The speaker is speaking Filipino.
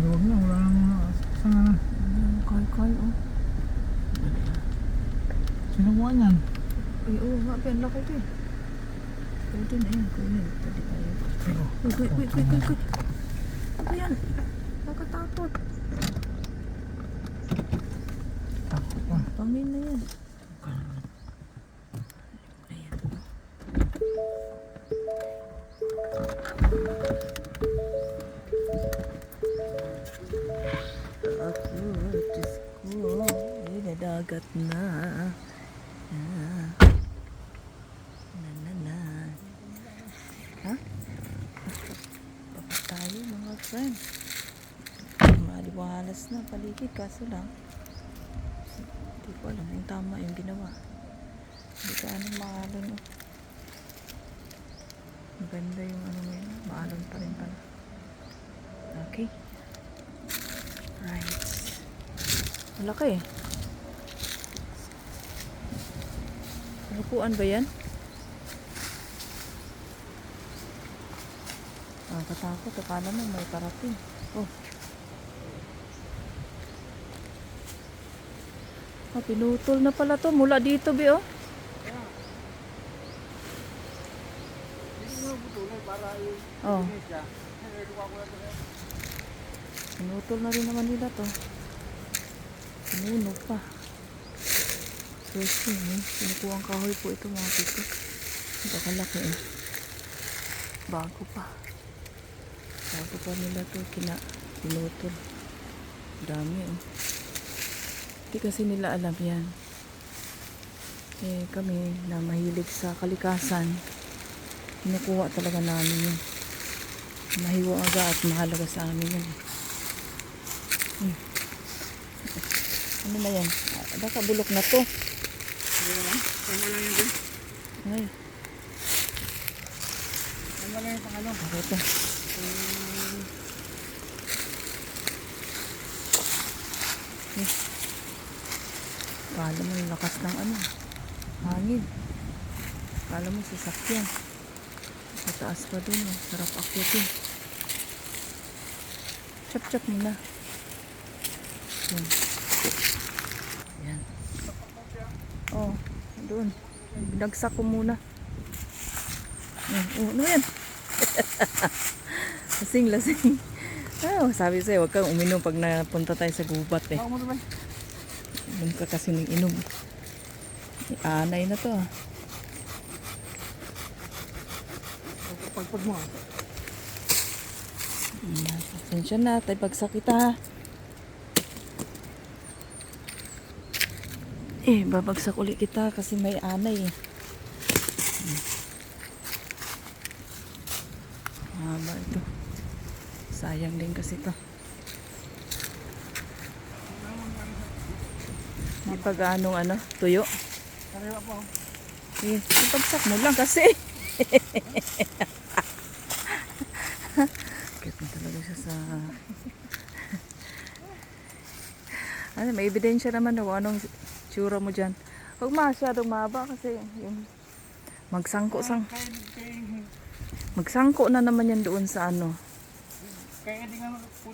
Maluwag na, wala nang sa Kay-kay, oh. Sino kuha niyan? Ay, oo nga, eh. pero laki ito eh. Pwede na yan, kuya. Pwede pa yan. Uy, uy, uy, uy, uy, uy. Ano, ano yan? Nakatakot. Takot pa. Pangin na yan. Kaya ay nadagat na. Ah. Na, na, na. Ha? Tapos tayo mga friend. Maliwalas na paligid kaso lang. Hindi ko alam kung tama yung ginawa. Hindi ka anong maalon. Oh. Maganda yung ano mo yun. Maalon pa rin pala. Okay. Right. Malaki eh. Upuan ba yan? Ah, katakot. Akala mo may parating. Oh. Ah, pinutol na pala to. Mula dito, Bi, oh. Oh. Pinutol na rin naman nila to. Pinuno pa. Fresh yun, eh. Kinukuha ang kahoy po ito, mga tito. Ito kalaki, eh. Bago pa. Bago pa nila to kina pinutol. Dami, oh. Hindi kasi nila alam yan. Eh, kami na mahilig sa kalikasan, kinukuha talaga namin yun. Mahiwa aga at mahalaga sa amin yun. Hmm. Ano na yan? Ah, Baka bulok na to. Naman? Tama lang yun. Ay, Tama lang yung pangano. ano ito? Eh. Kala mo yung lakas ng ano, hangin. Kala mo sasakyan. Mataas pa dun, oh. sarap akyatin. Chop-chop mo na. Oh, doon. Binagsak ko muna. Oh, ano yan? lasing, lasing. Oh, sabi sa'yo, huwag kang uminom pag napunta tayo sa gubat eh. Ako mo naman. Inom ka kasi ng inom. Anay na to ah. Pagpag mo. ah. Pasensya na, tayo bagsak kita ha. Eh, babagsak ulit kita kasi may anay eh. Mahaba ito. Sayang din kasi to. Hindi pa gaanong ano, tuyo. Kariwa po. Eh, ipagsak mo lang kasi. Cute na talaga siya sa... ano, may ebidensya naman na anong tsura mo dyan. Huwag masyadong mahaba kasi yung magsangko sang magsangko na naman yan doon sa ano. kaya di nga